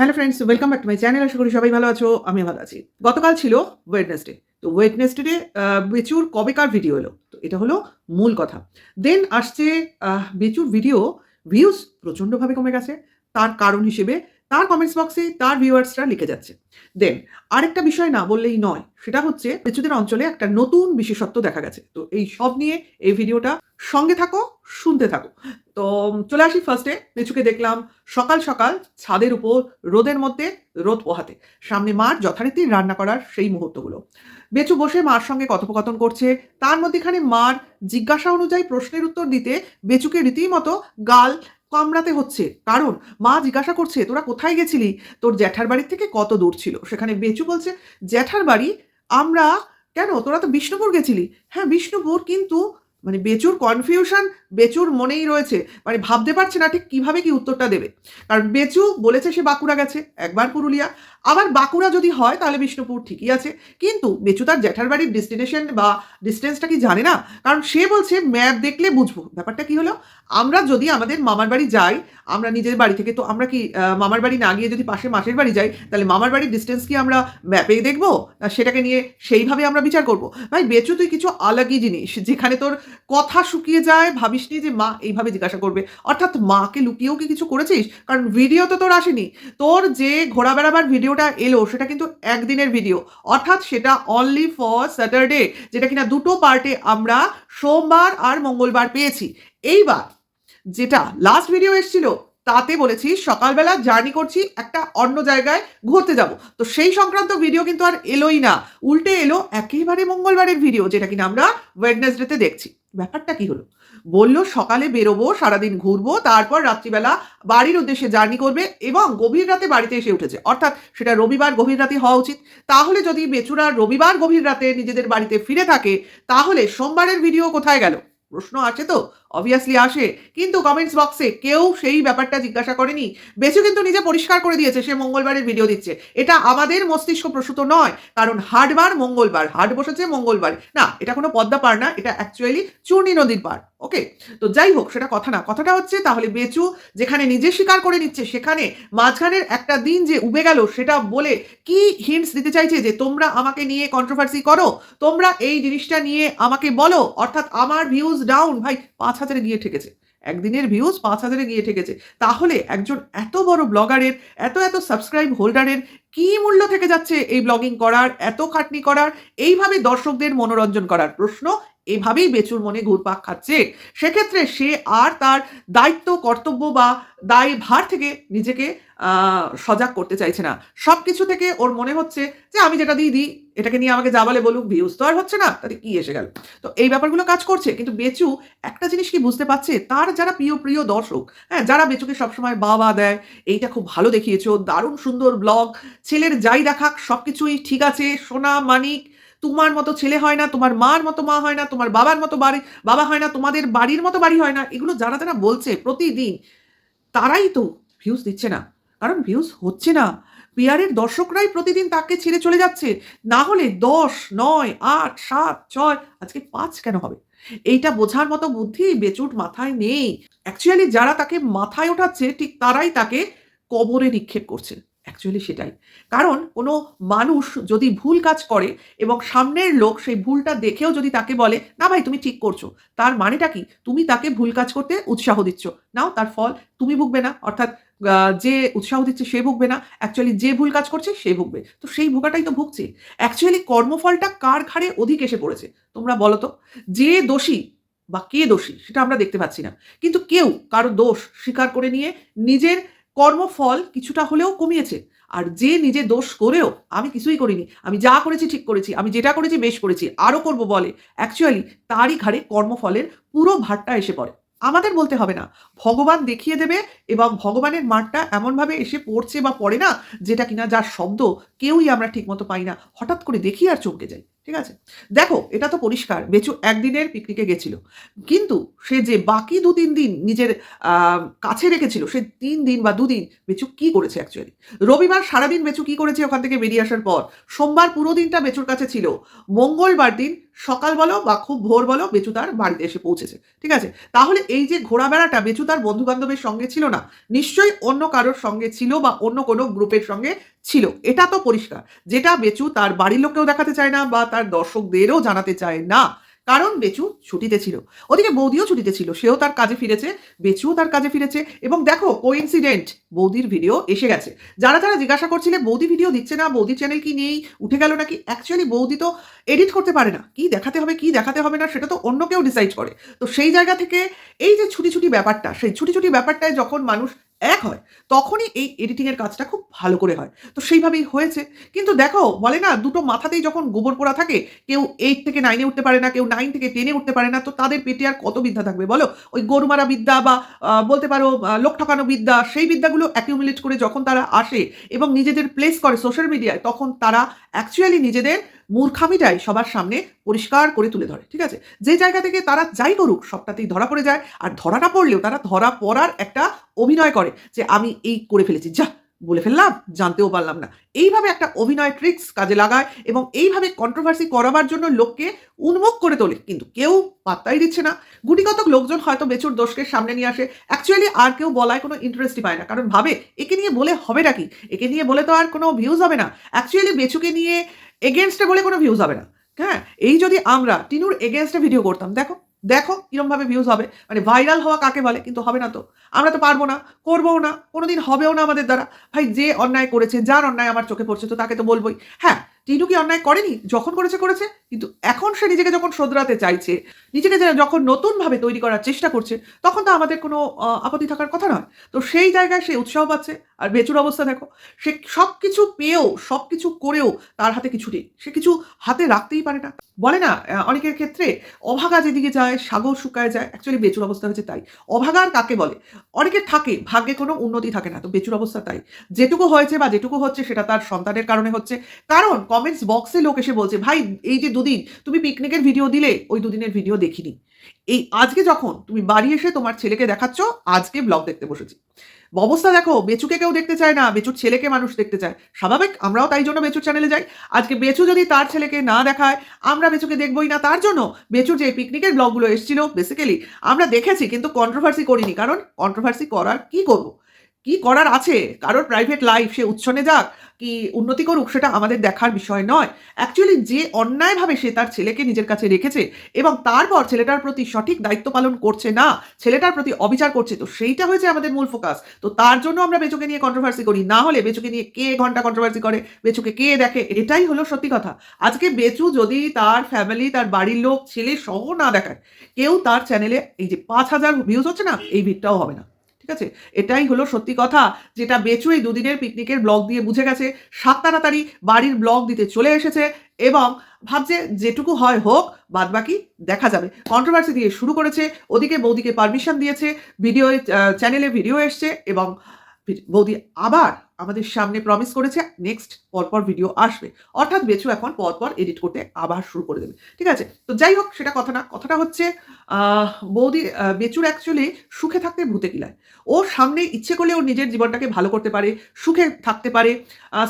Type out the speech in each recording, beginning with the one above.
Hello friends welcome back to my channel আশা করি সবাই ভালো আছো আমি ভালো আছি। গতকাল ছিল ওয়েডনেসডে তো ওয়েডনেসডে বেচুর কবেকার ভিডিও এলো, তো এটা হলো মূল কথা। দেন আসছে বেচুর ভিডিও ভিউজ প্রচণ্ডভাবে কমে গেছে, তার কারণ হিসেবে তার কমেন্টস বক্সে তার ভিউয়ার্সরা লিখে যাচ্ছে। দেন আরেকটা বিষয় না বললেই নয়, সেটা হচ্ছে বেচুদের অঞ্চলে একটা নতুন বিশেষত্ব দেখা গেছে। তো এই সব নিয়ে এই ভিডিওটা সঙ্গে থাকো, শুনতে থাকো। তো চলে আসি ফার্স্টে বেচুকে দেখলাম সকাল সকাল ছাদের উপর রোদের মধ্যে রোদ পোহাতে। সামনে মার যথারীতি রান্না করার সেই মুহূর্তগুলো। বেচু বসে মার সঙ্গে কথোপকথন করছে, তার মধ্যেখানে মার জিজ্ঞাসা অনুযায়ী প্রশ্নের উত্তর দিতে বেচুকে রীতিমতো গাল কামড়াতে হচ্ছে। কারণ মা জিজ্ঞাসা করছে, তোরা কোথায় গেছিলি? তোর জ্যাঠার বাড়ির থেকে কত দূর ছিল? সেখানে বেচু বলছে, জ্যাঠার বাড়ি? আমরা কেন? তোরা তো বিষ্ণুপুর গেছিলি? হ্যাঁ বিষ্ণুপুর, কিন্তু মানে বেচুর কনফিউশন বেচুর মনেই রয়েছে। মানে ভাবতে পারছে না ঠিক কীভাবে কি উত্তরটা দেবে। কারণ বেচু বলেছে সে বাঁকুড়া গেছে, একবার পুরুলিয়া। আবার বাঁকুড়া যদি হয় তাহলে বিষ্ণুপুর ঠিকই আছে। কিন্তু বেচু তার জ্যাঠার বাড়ির ডেস্টিনেশন বা ডিস্টেন্সটা কি জানে না? কারণ সে বলছে ম্যাপ দেখলে বুঝব। ব্যাপারটা কি হলো? আমরা যদি আমাদের মামার বাড়ি যাই, আমরা নিজের বাড়ি থেকে তো আমরা কি মামার বাড়ি না গিয়ে যদি পাশে মাসের বাড়ি যাই, তাহলে মামার বাড়ির ডিস্টেন্স কি আমরা ম্যাপে দেখব? সেটাকে নিয়ে সেইভাবে আমরা বিচার করব। ভাই, বেচু তুই কিছু আলাগই জিনিস, যেখানে তোর কথা শুকিয়ে যায় ভাবিসনি যে মা এইভাবে জিজ্ঞাসা করবে। অর্থাৎ মাকে লুকিয়েও কি কিছু করেছিস? কারণ ভিডিও তো তোর আসেনি। তোর যে ঘোরা বেড়াবার ভিডিওটা এলো, সেটা কিন্তু একদিনের ভিডিও অর্থাৎ সেটা অনলি ফর স্যাটারডে যেটা কিনা দুটো পার্টে আমরা সোমবার আর মঙ্গলবার পেয়েছি। এইবার যেটা লাস্ট ভিডিও এসেছিল, তাতে বলেছি সকালবেলা জার্নি করছি একটা অন্য জায়গায় ঘুরতে যাব। তো সেই সংক্রান্ত ভিডিও কিন্তু আর এলোই না। উল্টে এলো একেবারে মঙ্গলবারের ভিডিও যেটা কিনা আমরা ওয়েডনেসডেতে দেখছি। ব্যাপারটা কি হলো? বলল, সকালে বেরোবো, সারাদিন ঘুরবো, তারপর রাত্রিবেলা বাড়ির উদ্দেশ্যে জার্নি করবে এবং গভীর রাতে বাড়িতে এসে উঠেছে। অর্থাৎ সেটা রবিবার গভীর রাতে হওয়া উচিত। তাহলে যদি বেচুরা রবিবার গভীর রাতে নিজেদের বাড়িতে ফিরে থাকে, তাহলে সোমবারের ভিডিও কোথায় গেল? প্রশ্ন আছে তো? অবভিয়াসলি আসে, কিন্তু কমেন্টস বক্সে কেউ সেই ব্যাপারটা জিজ্ঞাসা করেনি। বেচু কিন্তু নিজে পরিষ্কার করে দিয়েছে, সে মঙ্গলবারের ভিডিও দিচ্ছে। এটা আমাদের মস্তিষ্ক প্রসূত নয়, কারণ হাটবার মঙ্গলবার, হাট বসেছে মঙ্গলবার। না, এটা কোনো পদ্মা পার না, এটা অ্যাকচুয়ালি চূর্ণী নদীর পার ওকে তো যাই হোক, সেটা কথা না। কথাটা হচ্ছে, তাহলে বেচু যেখানে নিজে স্বীকার করে নিচ্ছে, সেখানে মাঝখানের একটা দিন যে উবে গেল, সেটা বলে কি হিন্টস দিতে চাইছে যে তোমরা আমাকে নিয়ে কন্ট্রোভার্সি করো? তোমরা এই জিনিসটা নিয়ে আমাকে বলো, অর্থাৎ আমার ভিউজ ডাউন ভাই, পাঁচ হাজারে গিয়ে ঠেকেছে। একদিনের ভিউজ পাঁচ হাজারে গিয়ে ঠেকেছে। তাহলে একজন এত বড় ব্লগারের এত এত সাবস্ক্রাইব হোল্ডারের কি মূল্য থেকে যাচ্ছে এই ব্লগিং করার, এত খাটনি করার, এইভাবে দর্শকদের মনোরঞ্জন করার প্রশ্ন, এভাবেই বেচুর মনে ঘুরপাক খাচ্ছে। সেক্ষেত্রে সে আর তার দায়িত্ব, কর্তব্য বা দায় ভার থেকে নিজেকে সজাগ করতে চাইছে না। সব কিছু থেকে ওর মনে হচ্ছে যে আমি যেটা দিয়ে দিই, এটাকে নিয়ে আমাকে যা বলে বলুক ভিউজ তো আর হচ্ছে না, তাতে কি এসে গেল? তো এই ব্যাপারগুলো কাজ করছে, কিন্তু বেচু একটা জিনিস কি বুঝতে পারছে, তার যারা প্রিয় প্রিয় দর্শক হ্যাঁ যারা বেচুকে সবসময় বাবা দেয়, এইটা খুব ভালো দেখিয়েছো দারুণ সুন্দর ব্লগ ছেলের যাই দেখাক সব কিছুই ঠিক আছে, সোনা, মানিক, তোমার মতো ছেলে হয় না, তোমার মার মতো মা হয় না, তোমার বাবার মতো বাড়ি, বাবা হয় না, তোমাদের বাড়ির মতো বাড়ি হয় না, এগুলো যারা যারা বলছে প্রতিদিন, তারাই তো ভিউজ দিচ্ছে না। কারণ ভিউজ হচ্ছে না। পিয়ারের দর্শকরাই প্রতিদিন তাকে ছেড়ে চলে যাচ্ছে। না হলে দশ, নয়, আট, সাত, ছয়, আজকে পাঁচ কেন হবে? এইটা বোঝার মতো বুদ্ধি বেচুট মাথায় নেই। অ্যাকচুয়ালি যারা তাকে মাথায় ওঠাচ্ছে, ঠিক তারাই তাকে কবরে নিক্ষেপ করছে। অ্যাকচুয়ালি সেটাই। কারণ কোনো মানুষ যদি ভুল কাজ করে এবং সামনের লোক সেই ভুলটা দেখেও যদি তাকে বলে, না ভাই, তুমি ঠিক করছ। তার মানেটা কি? তুমি তাকে ভুল কাজ করতে উৎসাহ দিচ্ছ। নাও, তার ফল তুমি ভুগবে না। অর্থাৎ যে উৎসাহ দিচ্ছে সে ভুগবে না। অ্যাকচুয়ালি যে ভুল কাজ করছে, সে ভুগবে। তো সেই ভোগাটাই তো ভুগছে। অ্যাকচুয়ালি কর্মফলটা কার ঘাড়ে অধিক এসে পড়েছে? তোমরা বলো তো, যে দোষী বা কে দোষী সেটা আমরা দেখতে পাচ্ছি না। কিন্তু কেউ কারও দোষ স্বীকার করে নিয়ে নিজের কর্মফল কিছুটা হলেও কমিয়েছে। আর যে নিজে দোষ করেও আমি কিছুই করিনি। আমি যা করেছি ঠিক করেছি। আমি যেটা করেছি বেশ করেছি। আরও করব বলে। অ্যাকচুয়ালি তারই ঘাড়ে কর্মফলের পুরো ভারটা এসে পড়ে। আমাদের বলতে হবে না। ভগবান দেখিয়ে দেবে এবং ভগবানের মাঠটা এমনভাবে এসে পড়ছে বা পড়ে না যেটা কিনা যার শব্দ কেউই আমরা ঠিকমতো পাই না। হঠাৎ করে দেখি আর চমকে যাই। ঠিক আছে? দেখো, এটা তো পরিষ্কার, বেচু একদিনের পিকনিকে গেছিল। কিন্তু সে যে বাকি দু তিন দিন নিজের কাছে রেখেছিল, সে তিন দিন বা দুদিন বেচু কি করেছে অ্যাকচুয়ালি রবিবার সারাদিন বেচু কি করেছে ওখান থেকে বেরিয়ে আসার পর? সোমবার পুরো দিনটা বেচুর কাছে ছিল। মঙ্গলবার দিন সকাল বলো বা খুব ভোর বলো বেচু তার বাড়িতে এসে পৌঁছেছে। ঠিক আছে? তাহলে এই যে ঘোরাবেড়াটা বেচু তার বন্ধু বান্ধবের সঙ্গে ছিল না, নিশ্চয়ই অন্য কারোর সঙ্গে ছিল বা অন্য কোনো গ্রুপের সঙ্গে ছিল। এটা তো পরিষ্কার। যেটা বেচু তার বাড়ির লোককেও দেখাতে চায় না বা তার দর্শকদেরও জানাতে চায় না। কারণ বেচু ছুটিতে ছিল। ওদিকে বৌদিও ছুটিতে ছিল। সেও তার কাজে ফিরেছে, বেচুও তার কাজে ফিরেছে এবং দেখো কোইন্সিডেন্ট বৌদির ভিডিও এসে গেছে। যারা যারা জিজ্ঞাসা করছিলে, বৌদি ভিডিও দিচ্ছে না বৌদি চ্যানেল কি নেই, উঠে গেল নাকি? অ্যাকচুয়ালি বৌদি তো এডিট করতে পারে না। কি দেখাতে হবে, কি দেখাতে হবে না, সেটা তো অন্য কেউ ডিসাইড করে। তো সেই জায়গা থেকে এই যে ছুটি ছুটি ব্যাপারটা, সেই ছুটি ছুটি ব্যাপারটায় যখন মানুষ এক হয়, তখনই এই এডিটিংয়ের কাজটা খুব ভালো করে হয়। তো সেইভাবেই হয়েছে। কিন্তু দেখো, বলে না, দুটো মাথাতেই যখন গোবর পোড়া থাকে, কেউ এইট থেকে নাইনে উঠতে পারে না, কেউ নাইন থেকে টেনে উঠতে পারে না, তো তাদের পেটে আর কত বিদ্যা থাকবে বলো? ওই গরুমারা বিদ্যা বা বলতে পারো লোক ঠকানো বিদ্যা, সেই বিদ্যাগুলো অ্যাকিউমুলেট করে যখন তারা আসে এবং নিজেদের প্লেস করে সোশ্যাল মিডিয়ায় তখন তারা অ্যাকচুয়ালি নিজেদের মূর্খামিটাই সবার সামনে পরিষ্কার করে তুলে ধরে, ঠিক আছে? যে জায়গা থেকে তারা যাই করুক, সবটাতেই ধরা পড়ে যায়, আর ধরা না পড়লেও তারা ধরা পড়ার একটা অভিনয় করে যে আমি এই করে ফেলেছি, যা, বলে ফেললাম, জানতেও পারলাম না। এইভাবে একটা অভিনয় ট্রিক্স কাজে লাগায় এবং এইভাবে কন্ট্রোভার্সি করাবার জন্য লোককে উন্মুখ করে তোলে, কিন্তু কেউ পাত্তাই দিচ্ছে না। গুটিকতক লোকজন হয়তো বেচুর দোষকে সামনে নিয়ে আসে অ্যাকচুয়ালি আর কেউ বলায় কোনো ইন্টারেস্টই পায় না, কারণ ভাবে, একে নিয়ে বলে হবে নাকি? একে নিয়ে বলে তো আর কোনো ভিউজ হবে না। অ্যাকচুয়ালি বেচুকে নিয়ে এগেনস্টে বলে কোনো ভিউজ হবে না। হ্যাঁ? এই যদি আমরা টিনুর এগেনস্টে ভিডিও করতাম, দেখো দেখো কিরমভাবে ভিউজ হবে। মানে ভাইরাল হওয়া কাকে বলে? কিন্তু হবে না তো। আমরা তো পারব না করব না, কোনোদিন হবেও না আমাদের দ্বারা। ভাই, যে অন্যায় করেছে, যার অন্যায় আমার চোখে পড়ছে, তো তাকে তো বলবোই। হ্যাঁ টিনু কি অন্যায় করেনি? যখন করেছে করেছে। কিন্তু এখন সে নিজেকে যখন শোধরাতে চাইছে, নিজেকে যখন নতুনভাবে তৈরি করার চেষ্টা করছে, তখন তো আমাদের কোনো আপত্তি থাকার কথা নয়। তো সেই জায়গায় সে উৎসাহ পাচ্ছে আর বেচুর অবস্থা দেখো, সে সব কিছু পেয়েও সব কিছু করেও তার হাতে কিছু নেই। সে কিছু হাতে রাখতেই পারে না। বলে না অনেকের ক্ষেত্রে অভাগা যেদিকে যায়, সাগর শুকায় যায় অ্যাকচুয়ালি বেচুর অবস্থা হচ্ছে তাই। অভাগার কাকে বলে? অনেকের থাকে, ভাগ্যে কোনো উন্নতি থাকে না, তো বেচুর অবস্থা তাই। যেটুকু হয়েছে বা যেটুকু হচ্ছে সেটা তার সন্তানের কারণে হচ্ছে। কারণ কমেন্টস বক্সে লোক এসে বলছে, ভাই, এই যে দুদিন তুমি পিকনিকের ভিডিও দিলে, ওই দুদিনের ভিডিও দেখিনি। এই আজকে যখন তুমি বাড়ি এসে তোমার ছেলেকে দেখাচ্ছ, আজকে ব্লগ দেখতে বসেছি। অবস্থা দেখো, বেচুকে কেউ দেখতে চায় না, বেচুর ছেলেকে মানুষ দেখতে চায়। স্বাভাবিক, আমরাও তাই জন্য বেচুর চ্যানেলে যাই। আজকে বেচু যদি তার ছেলেকে না দেখায়, আমরা বেচুকে দেখবই না। তার জন্য বেচুর যে পিকনিকের ব্লগগুলো এসেছিল বেসিক্যালি আমরা দেখেছি, কিন্তু কন্ট্রোভার্সি করিনি। কারণ কন্ট্রোভার্সি করার কি করব? কি করার আছে? কারোর প্রাইভেট লাইফ সে উচ্ছনে যাক, কি উন্নতি করুক সেটা আমাদের দেখার বিষয় নয়। অ্যাকচুয়ালি যে অন্যায়ভাবে সে তার ছেলেকে নিজের কাছে রেখেছে এবং তারপর ছেলেটার প্রতি সঠিক দায়িত্ব পালন করছে না, ছেলেটার প্রতি অবিচার করছে, তো সেইটা হয়েছে আমাদের মূল ফোকাস তো তার জন্য আমরা বেচুকে নিয়ে কন্ট্রোভার্সি করি, না হলে বেচুকে নিয়ে কে ঘণ্টা কন্ট্রোভার্সি করে, বেচুকে কে দেখে? এটাই হলো সত্যি কথা। আজকে বেচু যদি তার ফ্যামিলি তার বাড়ির লোক, ছেলে সহ না দেখায়, কেউ তার চ্যানেলে এই যে পাঁচ হাজার ভিউজ হচ্ছে না, এই ভিড়টাও হবে না। ঠিক আছে? এটাই হলো সত্যি কথা, যেটা বেচু এই দুদিনের পিকনিকের ব্লগ দিয়ে বুঝে গেছে। সাত তাড়াতাড়ি বাড়ির ব্লগ দিতে চলে এসেছে এবং ভাবছে যেটুকু হয় হোক বাদ বাকি দেখা যাবে। কন্ট্রোভার্সি দিয়ে শুরু করেছে, ওদিকে বৌদিকে পারমিশন দিয়েছে ভিডিও চ্যানেলে ভিডিও এসছে এবং বৌদি আবার আমাদের সামনে প্রমিস করেছে নেক্সট পরপর ভিডিও আসবে। অর্থাৎ বেচু এখন পরপর এডিট করতে আবার শুরু করে দেবে। ঠিক আছে? তো যাই হোক, সেটা কথা না, কথাটা হচ্ছে বৌদি বেচুর অ্যাকচুয়ালি সুখে থাকতে ভূতে কিলায়। ও সামনে ইচ্ছে করলে ওর নিজের জীবনটাকে ভালো করতে পারে, সুখে থাকতে পারে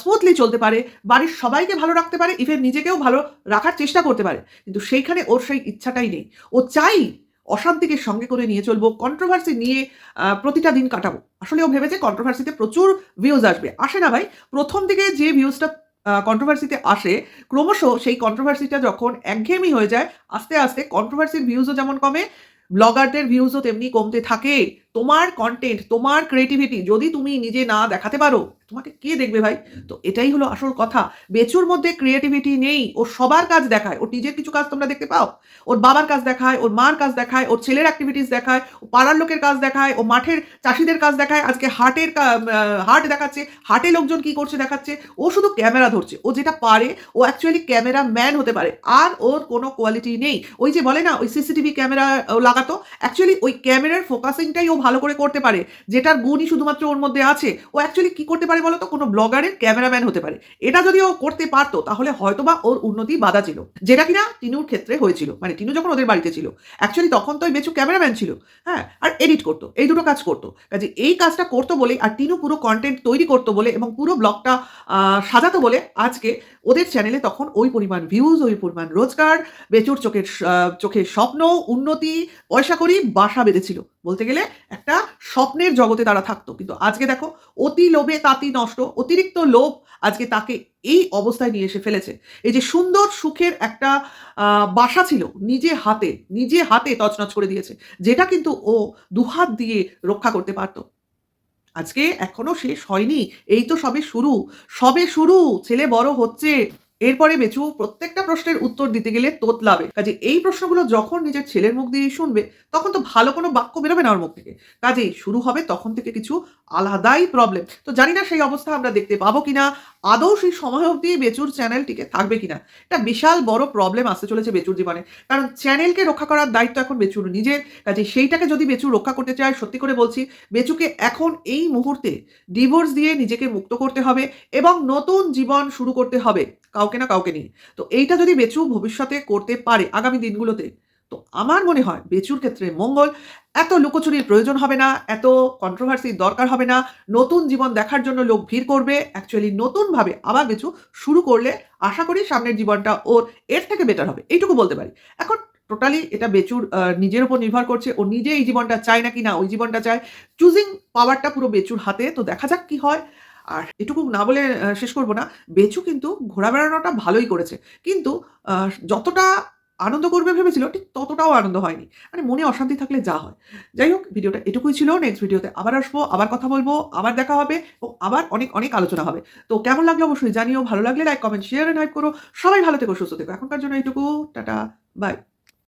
স্মুথলি চলতে পারে, বাড়ির সবাইকে ভালো রাখতে পারে ইভেন নিজেকেও ভালো রাখার চেষ্টা করতে পারে। কিন্তু সেইখানে ওর সেই ইচ্ছাটাই নেই। ও চাই অশান্তিকে সঙ্গে করে নিয়ে চলবো কন্ট্রোভার্সি নিয়ে প্রতিটা দিন কাটাবো। আসলে ও ভেবেছে কন্ট্রোভার্সিতে প্রচুর ভিউজ আসবে। আসে না ভাই। প্রথম দিকে যে ভিউজটা কন্ট্রোভার্সিতে আসে, ক্রমশ সেই কন্ট্রোভার্সিটা যখন একঘেয়েমি হয়ে যায়, আস্তে আস্তে কন্ট্রোভার্সির ভিউজও যেমন কমে ব্লগারদের ভিউজও তেমনি কমতে থাকে। তোমার কন্টেন্ট তোমার ক্রিয়েটিভিটি যদি তুমি নিজে না দেখাতে পারো, তোমাকে কে দেখবে ভাই? তো এটাই হলো আসল কথা। বেচুর মধ্যে ক্রিয়েটিভিটি নেই, ও সবার কাজ দেখায়, ওর নিজের কিছু কাজ তোমরা দেখতে পাও? ওর বাবার কাজ দেখায়, ওর মার কাজ দেখায়, ওর ছেলের অ্যাক্টিভিটিস দেখায়, ও পাড়ার লোকের কাজ দেখায়, ও মাঠের চাষিদের কাজ দেখায়, আজকে হাটের হাট দেখাচ্ছে, হাটে লোকজন কি করছে দেখাচ্ছে? ও শুধু ক্যামেরা ধরছে, ও যেটা পারে, ও অ্যাকচুয়ালি ক্যামেরা ম্যান হতে পারে, আর ওর কোনো কোয়ালিটি নেই। ওই যে বলে না, ওই সিসিটিভি ক্যামেরা লাগাতো অ্যাকচুয়ালি ওই ক্যামেরার ফোকাসিংটাই ও ভালো করে করতে পারে, যেটার গুণই শুধুমাত্র ওর মধ্যে আছে, ও অ্যাকচুয়ালি কি করতে পারে বলো তো কোনো ব্লগারের ক্যামেরাম্যান হতে পারে। এটা যদি ও করতে পারতো, তাহলে হয়তোবা ওর উন্নতি বাধা ছিল। যেটা কিনা টিনুর ক্ষেত্রে হয়েছিল। মানে টিনু যখন ওদের বাড়িতে ছিল অ্যাকচুয়ালি তখন তো ওই বেচু ক্যামেরাম্যান ছিল হ্যাঁ? আর এডিট করতো, এই দুটো কাজ করতো। কাজে এই কাজটা করতো বলে আর টিনু পুরো কন্টেন্ট তৈরি করতো বলে এবং পুরো ব্লগটা সাজাতো বলে আজকে ওদের চ্যানেলে তখন ওই পরিমাণ ভিউজ ওই পরিমাণ রোজগার, বেচুর চোখের চোখের স্বপ্ন, উন্নতি, পয়সা করি বাসা বেঁধেছিল। বলতে গেলে একটা স্বপ্নের জগতে তারা থাকতো। কিন্তু আজকে দেখো, অতি লোভে তাঁতি নষ্ট, অতিরিক্ত লোভ আজকে তাকে এই অবস্থায় নিয়ে এসে ফেলেছে। এই যে সুন্দর সুখের একটা বাসা ছিল নিজে হাতে নিজে হাতে তছনছ করে দিয়েছে, যেটা কিন্তু ও দুহাত দিয়ে রক্ষা করতে পারতো। আজকে এখনও শেষ হয়নি। এই তো সবে শুরু। সবে শুরু। ছেলে বড় হচ্ছে। এরপরে বেচু প্রত্যেকটা প্রশ্নের উত্তর দিতে গেলে তোতলাবে কাজে এই প্রশ্নগুলো যখন নিজের ছেলের মুখ দিয়ে শুনবে, তখন তো ভালো কোনো বাক্য বেরোবে না ওর মুখ থেকে। কাজেই শুরু হবে তখন থেকে কিছু আলাদাই প্রবলেম তো জানি না সেই অবস্থা আমরা দেখতে পাবো কিনা, আদৌ সেই সময় অবধি বেচুর চ্যানেলটিকে থাকবে কিনা। এটা বিশাল বড় প্রবলেম আসতে চলেছে বেচুর জীবনে। কারণ চ্যানেলকে রক্ষা করার দায়িত্ব এখন বেচুর নিজের। কাজে সেইটাকে যদি বেচু রক্ষা করতে চায়, সত্যি করে বলছি, বেচুকে এখন এই মুহূর্তে ডিভোর্স দিয়ে নিজেকে মুক্ত করতে হবে এবং নতুন জীবন শুরু করতে হবে। কাউকে না কাউকে নিয়ে। তো এইটা যদি বেচু ভবিষ্যতে করতে পারে আগামী দিনগুলোতে, তো আমার মনে হয় বেচুর ক্ষেত্রে মঙ্গল, এত লুকোচুরির প্রয়োজন হবে না, এত কন্ট্রোভার্সির দরকার হবে না, নতুন জীবন দেখার জন্য লোক ভিড় করবে অ্যাকচুয়ালি নতুনভাবে আবার বেচু শুরু করলে আশা করি সামনের জীবনটা ওর, এর থেকে বেটার হবে, এইটুকু বলতে পারি। এখন টোটালি এটা বেচুর নিজের উপর নির্ভর করছে, ও নিজে এই জীবনটা চায় না কি না, ওই জীবনটা চায়। চুজিং পাওয়ারটা পুরো বেচুর হাতে, তো দেখা যাক কি হয়। আর এটুকু না বলে শেষ করব না। বেচু কিন্তু ঘোরা বেড়ানোটা ভালোই করেছে। কিন্তু যতটা আনন্দ করবে ভেবেছিল, ঠিক ততটাও আনন্দ হয়নি। মানে মনে অশান্তি থাকলে যা হয়। যাই হোক, ভিডিওটা এটুকুই ছিল। নেক্সট ভিডিওতে আবার আসব, আবার কথা বলব, আবার দেখা হবে এবং আবার অনেক অনেক আলোচনা হবে। তো কেমন লাগল অবশ্যই জানিও, ভালো লাগলে like comment share and hype করো। সবাই ভালো থেকো, সুস্থ থেকো। এখনকার জন্য এইটুকু। Tata bye